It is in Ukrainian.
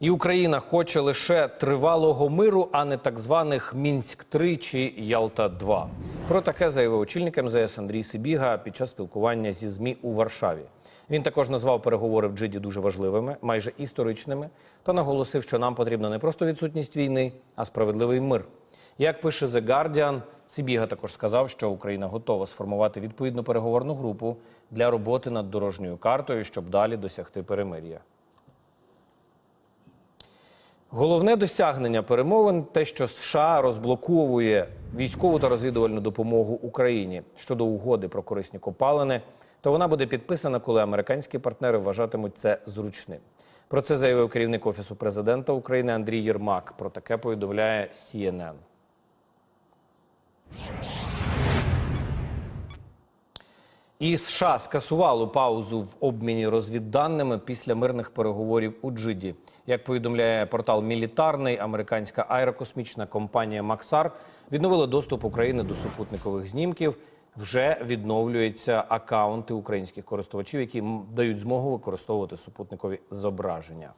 І Україна хоче лише тривалого миру, а не так званих Мінськ 3 чи Ялта 2 Про таке заявив очільник МЗС Андрій Сибіга під час спілкування зі ЗМІ у Варшаві. Він також назвав переговори в Джиді дуже важливими, майже історичними, та наголосив, що нам потрібна не просто відсутність війни, а справедливий мир. Як пише The Guardian, Сибіга також сказав, що Україна готова сформувати відповідну переговорну групу для роботи над дорожньою картою, щоб далі досягти перемир'я. Головне досягнення перемовин те, що США розблоковує військову та розвідувальну допомогу Україні щодо угоди про корисні копалини, то вона буде підписана, коли американські партнери вважатимуть це зручним. Про це заявив керівник офісу президента України Андрій Єрмак. Про таке повідомляє CNN. І США скасували паузу в обміні розвідданими після мирних переговорів у Джиді. Як повідомляє портал Мілітарний, американська аерокосмічна компанія Максар відновила доступ України до супутникових знімків. Вже відновлюються акаунти українських користувачів, які дають змогу використовувати супутникові зображення.